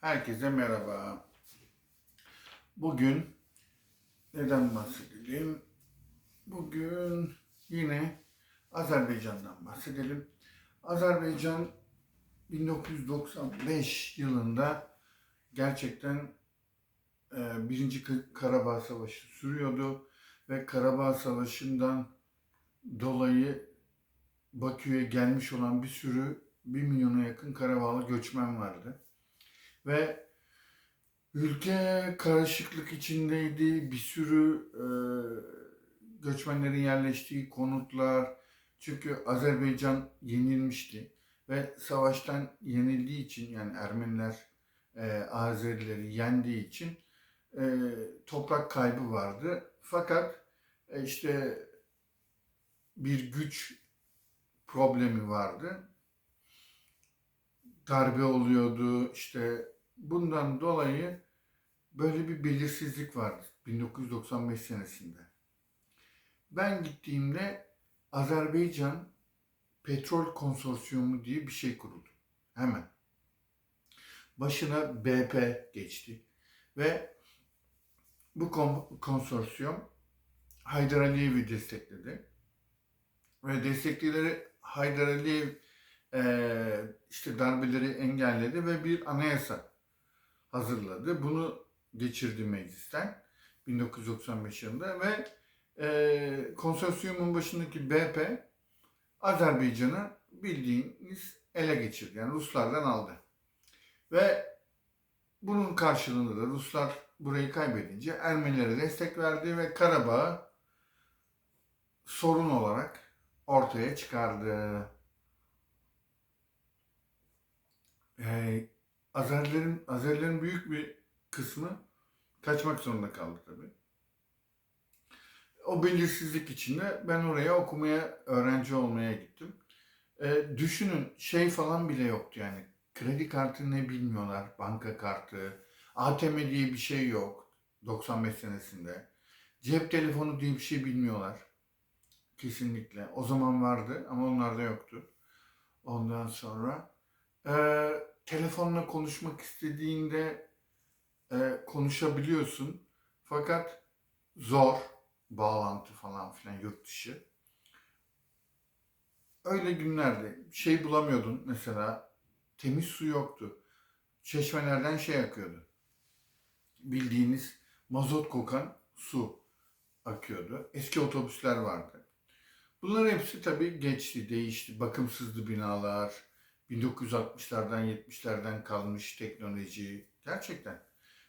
Herkese merhaba. Bugün neden bahsedelim? Bugün yine Azerbaycan'dan bahsedelim. Azerbaycan 1995 yılında gerçekten e, Birinci Karabağ Savaşı sürüyordu ve Karabağ Savaşı'ndan dolayı Bakü'ye gelmiş olan bir sürü 1 milyona yakın Karabağlı göçmen vardı. Ve ülke karışıklık içindeydi. Bir sürü e, göçmenlerin yerleştiği konutlar. Çünkü Azerbaycan yenilmişti. Ve savaştan yenildiği için yani Ermeniler e, Azerileri yendiği için e, toprak kaybı vardı. Fakat e, işte bir güç problemi vardı. Darbe oluyordu işte bundan dolayı böyle bir belirsizlik vardı 1995 senesinde. Ben gittiğimde Azerbaycan Petrol Konsorsiyumu diye bir şey kuruldu. Hemen. Başına BP geçti. Ve bu kon- konsorsiyum Haydar Aliyev'i destekledi. Ve desteklileri Haydar Aliyev işte darbeleri engelledi ve bir anayasa hazırladı. Bunu geçirdi meclisten 1995 yılında ve eee konsorsiyumun başındaki BP Azerbaycan'ı bildiğiniz ele geçirdi. Yani Ruslardan aldı. Ve bunun karşılığında da Ruslar burayı kaybedince Ermenilere destek verdi ve Karabağ'ı sorun olarak ortaya çıkardı. Ee, Azerlerin, Azerlerin büyük bir kısmı kaçmak zorunda kaldı tabii. O belirsizlik içinde ben oraya okumaya, öğrenci olmaya gittim. Ee, düşünün şey falan bile yoktu yani. Kredi kartı ne bilmiyorlar, banka kartı, ATM diye bir şey yok 95 senesinde. Cep telefonu diye bir şey bilmiyorlar. Kesinlikle. O zaman vardı ama onlarda yoktu. Ondan sonra e, telefonla konuşmak istediğinde e, konuşabiliyorsun. Fakat zor bağlantı falan filan yurt dışı. Öyle günlerde şey bulamıyordun mesela temiz su yoktu. Çeşmelerden şey akıyordu. Bildiğiniz mazot kokan su akıyordu. Eski otobüsler vardı. Bunların hepsi tabii geçti, değişti. Bakımsızdı binalar, 1960'lardan 70'lerden kalmış teknoloji. Gerçekten.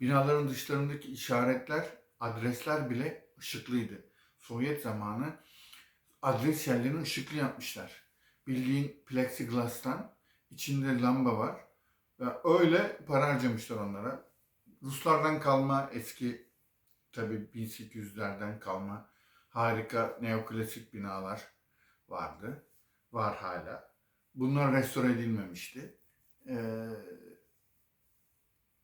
Binaların dışlarındaki işaretler, adresler bile ışıklıydı. Sovyet zamanı adres yerlerini ışıklı yapmışlar. Bildiğin plexiglas'tan içinde lamba var. Ve öyle para harcamışlar onlara. Ruslardan kalma eski tabii 1800'lerden kalma harika neoklasik binalar vardı. Var hala. Bunlar restore edilmemişti. Ee,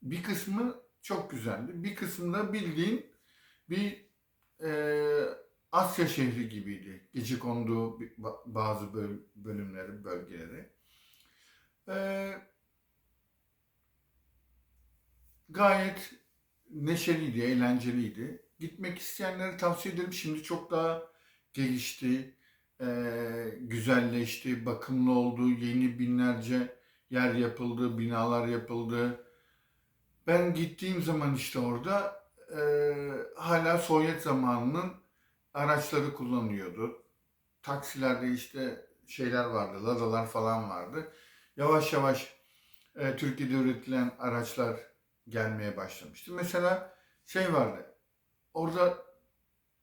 bir kısmı çok güzeldi. Bir kısmında bildiğin bir e, Asya şehri gibiydi. Gece konduğu bazı böl- bölümleri, bölgeleri. Ee, gayet neşeliydi, eğlenceliydi. Gitmek isteyenlere tavsiye ederim. Şimdi çok daha gelişti, e, güzelleşti, bakımlı oldu, yeni binlerce yer yapıldı, binalar yapıldı. Ben gittiğim zaman işte orada e, hala Sovyet zamanının araçları kullanıyordu. Taksilerde işte şeyler vardı, ladalar falan vardı. Yavaş yavaş e, Türkiye'de üretilen araçlar gelmeye başlamıştı. Mesela şey vardı. Orada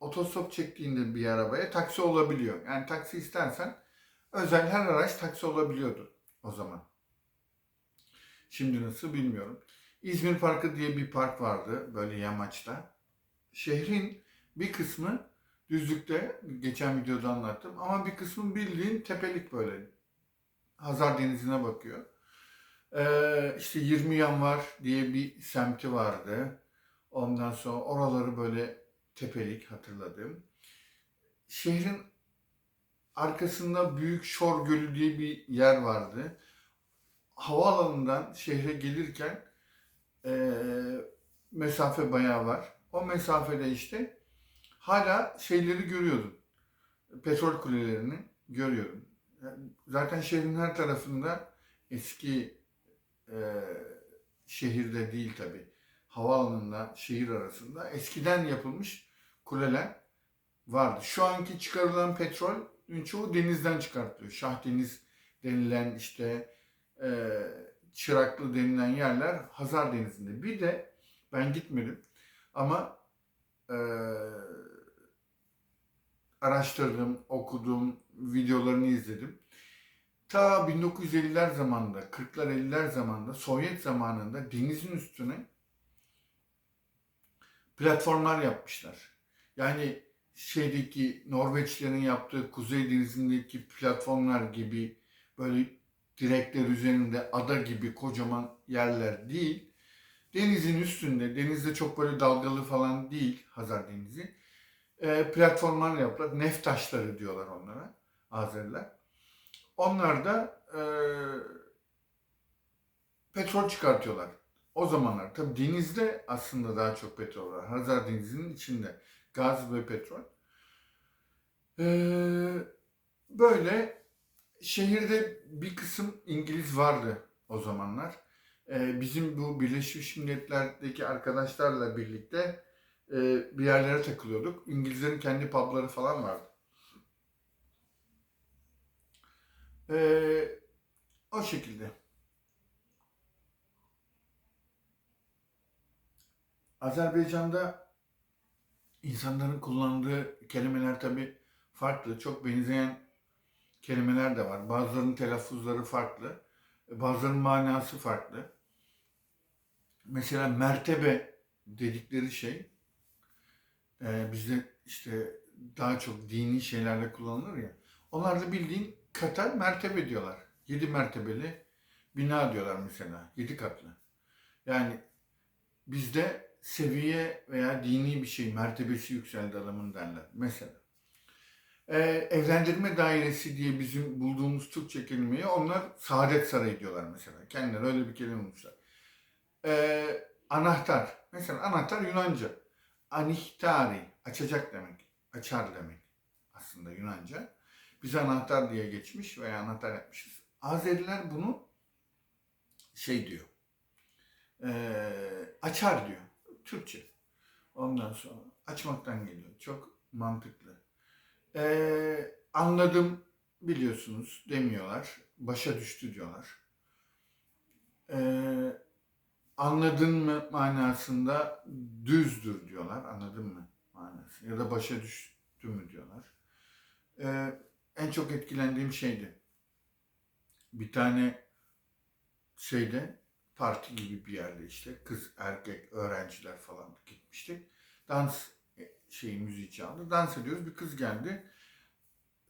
otostop çektiğinde bir arabaya taksi olabiliyor. Yani taksi istersen özel her araç taksi olabiliyordu o zaman. Şimdi nasıl bilmiyorum. İzmir Parkı diye bir park vardı böyle yamaçta. Şehrin bir kısmı düzlükte geçen videoda anlattım ama bir kısmı bildiğin tepelik böyle. Hazar Denizi'ne bakıyor. Ee, işte 20 yan var diye bir semti vardı. Ondan sonra oraları böyle tepelik hatırladım. Şehrin arkasında Büyük Şor Gölü diye bir yer vardı. Havaalanından şehre gelirken Ee, mesafe bayağı var. O mesafede işte hala şeyleri görüyordum. Petrol kulelerini görüyordum. Yani Zaten şehrin her tarafında eski e, şehirde değil tabi havaalanında şehir arasında eskiden yapılmış kuleler vardı. Şu anki çıkarılan petrolün çoğu denizden çıkartılıyor. Şahdeniz denilen işte e, Çıraklı denilen yerler Hazar Denizi'nde. Bir de ben gitmedim ama e, araştırdım, okudum, videolarını izledim. Ta 1950'ler zamanında, 40'lar 50'ler zamanında, Sovyet zamanında denizin üstüne platformlar yapmışlar. Yani şeydeki Norveçlerin yaptığı Kuzey Denizi'ndeki platformlar gibi böyle direkler üzerinde ada gibi kocaman yerler değil. Denizin üstünde, denizde çok böyle dalgalı falan değil Hazar Denizi. E, platformlar yaptılar. Neft taşları diyorlar onlara Azeriler. Onlar da e, petrol çıkartıyorlar. O zamanlar tabii denizde aslında daha çok petrol var. Hazar Denizi'nin içinde gaz ve petrol. E, böyle şehirde bir kısım İngiliz vardı o zamanlar. E, bizim bu Birleşmiş Milletler'deki arkadaşlarla birlikte e, bir yerlere takılıyorduk. İngilizlerin kendi pubları falan vardı. E, o şekilde. Azerbaycan'da insanların kullandığı kelimeler tabi farklı. Çok benzeyen kelimeler de var. Bazılarının telaffuzları farklı. Bazılarının manası farklı. Mesela mertebe dedikleri şey e, bizde işte daha çok dini şeylerle kullanılır ya. Onlar da bildiğin kata mertebe diyorlar. Yedi mertebeli bina diyorlar mesela. Yedi katlı. Yani bizde seviye veya dini bir şey mertebesi yükseldi adamın derler. Mesela. Ee, evlendirme dairesi diye bizim bulduğumuz Türkçe kelimeyi onlar saadet sarayı diyorlar mesela. Kendileri öyle bir kelime bulmuşlar. Ee, anahtar. Mesela anahtar Yunanca. Anihtari. Açacak demek. Açar demek. Aslında Yunanca. Bize anahtar diye geçmiş veya anahtar yapmışız. Azeriler bunu şey diyor. Ee, açar diyor. Türkçe. Ondan sonra açmaktan geliyor. Çok mantıklı. Ee, anladım biliyorsunuz demiyorlar. Başa düştü diyorlar. Ee, anladın mı manasında düzdür diyorlar. Anladın mı manası. Ya da başa düştü mü diyorlar. Ee, en çok etkilendiğim şeydi. Bir tane şeyde parti gibi bir yerde işte kız erkek öğrenciler falan gitmiştik. Dans şeyi müziği çaldı. Dans ediyoruz. Bir kız geldi.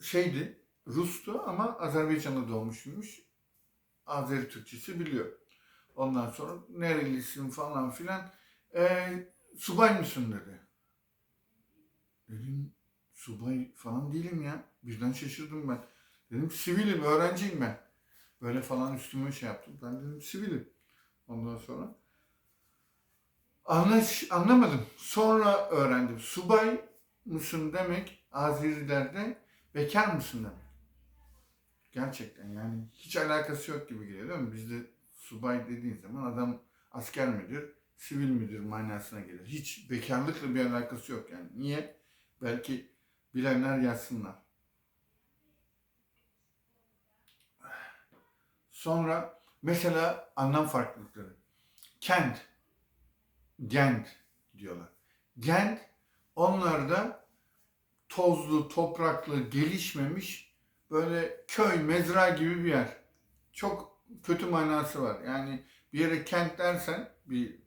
Şeydi Rus'tu ama Azerbaycan'da doğmuşmuş. Azeri Türkçesi biliyor. Ondan sonra nerelisin falan filan. E, subay mısın dedi. Dedim subay falan değilim ya. Birden şaşırdım ben. Dedim sivilim, öğrenciyim ben. Böyle falan üstüme şey yaptım. Ben dedim sivilim. Ondan sonra Anlaş, anlamadım. Sonra öğrendim. Subay mısın demek Azerilerde bekar mısın demek. Gerçekten yani hiç alakası yok gibi geliyor değil mi? Bizde subay dediğin zaman adam asker müdür, sivil müdür manasına gelir. Hiç bekarlıkla bir alakası yok yani. Niye? Belki bilenler yazsınlar. Sonra mesela anlam farklılıkları. Kent, Gent diyorlar. Gent onlarda tozlu, topraklı, gelişmemiş böyle köy, mezra gibi bir yer. Çok kötü manası var. Yani bir yere kent dersen bir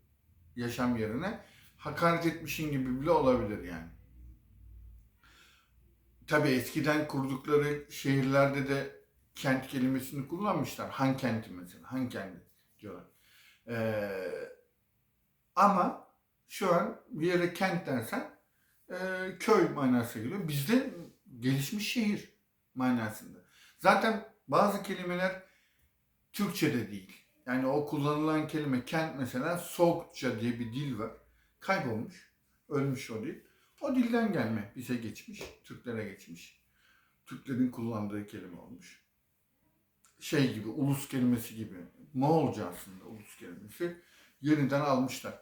yaşam yerine hakaret etmişin gibi bile olabilir yani. Tabi eskiden kurdukları şehirlerde de kent kelimesini kullanmışlar. Han kenti mesela. Han kenti diyorlar. Ee, ama şu an bir yere kent dersen e, köy manası geliyor. Bizde gelişmiş şehir manasında. Zaten bazı kelimeler Türkçe'de değil. Yani o kullanılan kelime kent mesela Soğukça diye bir dil var. Kaybolmuş. Ölmüş o dil. O dilden gelme bize geçmiş. Türklere geçmiş. Türklerin kullandığı kelime olmuş. Şey gibi, ulus kelimesi gibi. Moğolca aslında ulus kelimesi. Yeniden almışlar.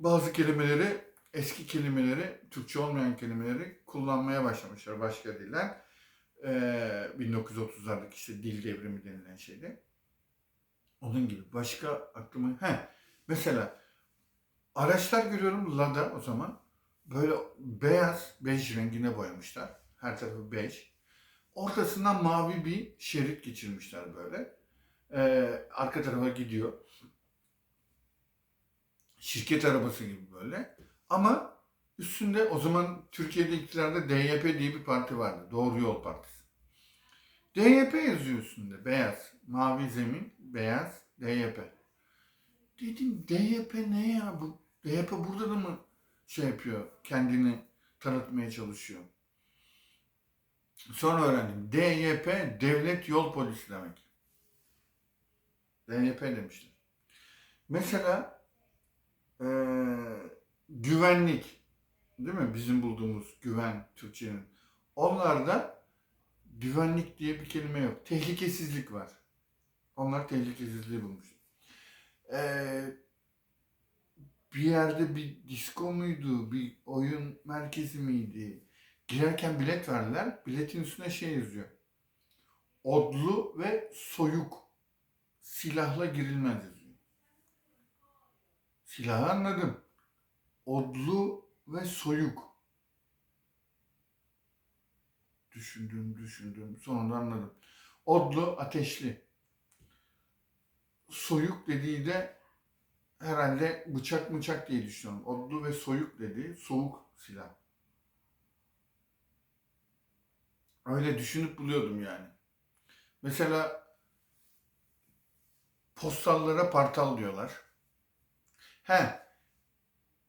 Bazı kelimeleri, eski kelimeleri, Türkçe olmayan kelimeleri kullanmaya başlamışlar başka diller. Ee, 1930'lardaki işte dil devrimi denilen şeyde. Onun gibi. Başka aklıma... He, mesela araçlar görüyorum Lada o zaman. Böyle beyaz, bej rengine boyamışlar. Her tarafı bej. Ortasından mavi bir şerit geçirmişler böyle. Ee, arka tarafa gidiyor. Şirket arabası gibi böyle. Ama üstünde o zaman Türkiye'de iktidarda DYP diye bir parti vardı. Doğru Yol Partisi. DYP yazıyor üstünde. Beyaz. Mavi zemin. Beyaz. DYP. Dedim DYP ne ya? Bu DYP burada da mı şey yapıyor? Kendini tanıtmaya çalışıyor. Sonra öğrendim. DYP Devlet Yol Polisi demek. DYP demişler. Mesela eee, güvenlik değil mi? Bizim bulduğumuz güven Türkçenin. Onlarda güvenlik diye bir kelime yok. Tehlikesizlik var. Onlar tehlikesizliği bulmuş. Eee, bir yerde bir disko muydu, bir oyun merkezi miydi? Girerken bilet verdiler. Biletin üstüne şey yazıyor. Odlu ve soyuk silahla girilmez yazıyor. Silahı anladım. Odlu ve soyuk. Düşündüm, düşündüm. Sonunda anladım. Odlu ateşli. Soyuk dediği de herhalde bıçak bıçak diye düşünüyorum. Odlu ve soyuk dediği soğuk silah. Öyle düşünüp buluyordum yani. Mesela postallara partal diyorlar. He,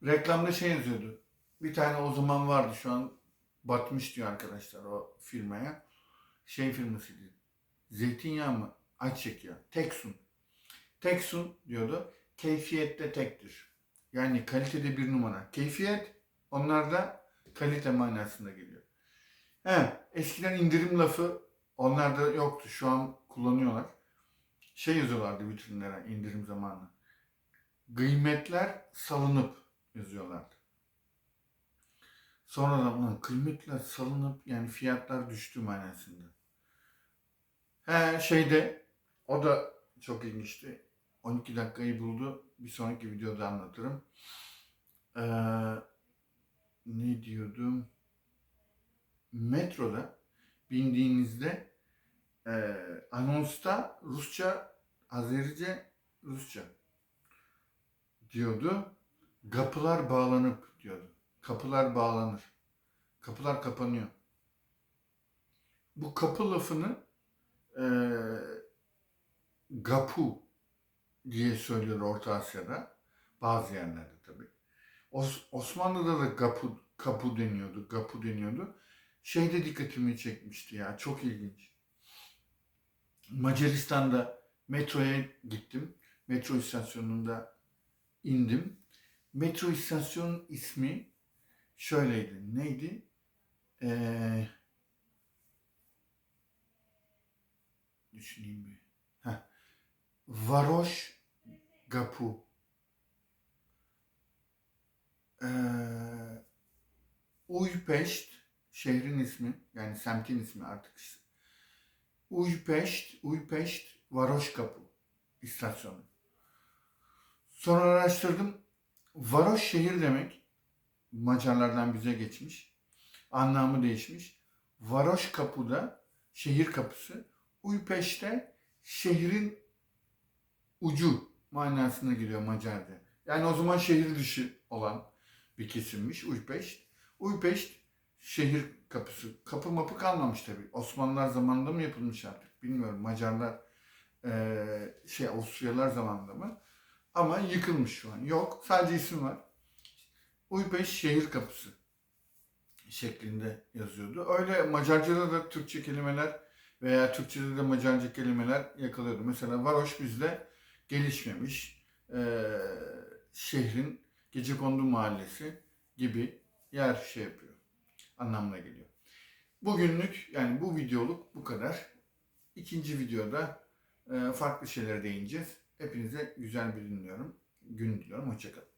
reklamda şey yazıyordu. Bir tane o zaman vardı şu an batmış diyor arkadaşlar o firmaya. Şey firmasıydı. Zeytinyağı mı? Ayçiçek yağı. Teksun. Teksun diyordu. Keyfiyette tektir. Yani kalitede bir numara. Keyfiyet onlarda kalite manasında geliyor. He, eskiden indirim lafı onlarda yoktu. Şu an kullanıyorlar. Şey yazıyorlardı vitrinlere indirim zamanı. Kıymetler salınıp yazıyorlardı. Sonradan ulan kıymetler salınıp yani fiyatlar düştü manasında. He şeyde o da çok ilginçti. 12 dakikayı buldu. Bir sonraki videoda anlatırım. Ee, ne diyordum? Metroda bindiğinizde e, anonsta Rusça, Azerice, Rusça diyordu. Kapılar bağlanıp diyordu. Kapılar bağlanır. Kapılar kapanıyor. Bu kapı lafını e, gapu diye söylüyor Orta Asya'da. Bazı yerlerde tabii. Os- Osmanlı'da da gapu, kapu deniyordu, gapu deniyordu. Şeyde dikkatimi çekmişti ya, çok ilginç. Macaristan'da metroya gittim. Metro istasyonunda indim. Metro istasyonun ismi şöyleydi. Neydi? Ee, düşüneyim bir. Heh. Varoş Gapu. Ee, Uypeşt şehrin ismi yani semtin ismi artık işte. Uypeşt, Uypeşt Varoş Kapı istasyonu. Sonra araştırdım. Varoş şehir demek. Macarlardan bize geçmiş. Anlamı değişmiş. Varoş Kapı'da şehir kapısı. Uypeş'te şehrin ucu manasına geliyor Macarca. Yani o zaman şehir dışı olan bir kesimmiş Uypeşt. Uypeşt şehir kapısı. Kapı mapı kalmamış tabii. Osmanlılar zamanında mı yapılmış artık bilmiyorum. Macarlar eee, şey Avusturyalılar zamanında mı? Ama yıkılmış şu an. Yok. Sadece isim var. Uypeş şehir kapısı şeklinde yazıyordu. Öyle Macarca'da da Türkçe kelimeler Veya Türkçe'de de Macarca kelimeler yakalıyordum. Mesela varoş bizde gelişmemiş e, şehrin Gecekondu Mahallesi gibi yer şey yapıyor. Anlamına geliyor. Bugünlük yani bu videoluk bu kadar. İkinci videoda e, farklı şeylere değineceğiz. Hepinize güzel bir dinliyorum. Gün diliyorum. Hoşçakalın.